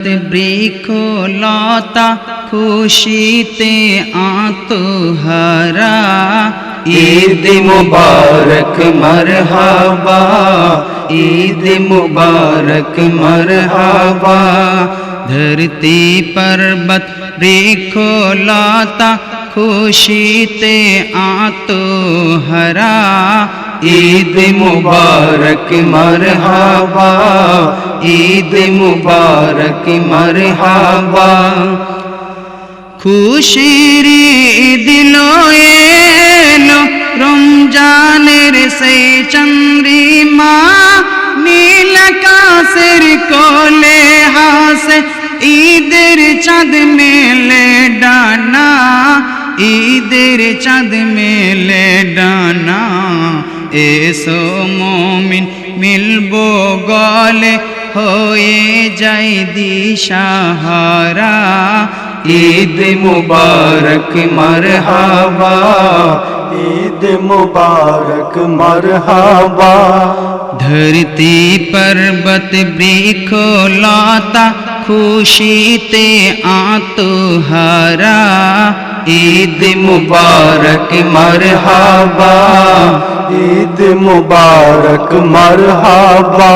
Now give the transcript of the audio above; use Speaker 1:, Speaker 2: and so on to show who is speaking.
Speaker 1: বৃক্ষ লতা খুশিতে আত্মহারা
Speaker 2: ঈদ মুবারক মরহাবা ঈদ মুবারক মরহাবা
Speaker 1: ধরতি পর্বত বৃক্ষ লতা খুশিতে আত্মহারা
Speaker 2: ঈদ মুবারক, মরহাবা। ঈদ মুবারক, মরহাবা।
Speaker 1: খুশির এলো রমজানের সেই চন্দ্রিমা। নীল আকাশের কোলে হাসে, ঈদের চাঁদ মেলে ডানা। ঈদের চাঁদ মেলে ডানা। এসো মমিন মিলবো গলে হয়ে যাই দিশাহারা।
Speaker 2: ঈদ মুবারক মরহাবা। ঈদ মুবারক মরহাবা।
Speaker 1: ধরতি পর্বত বৃক্ষ লতা খুশিতে আত্মহারা।
Speaker 2: ঈদ মুবারক মরহাবা। ঈদ মুবারক মরহাবা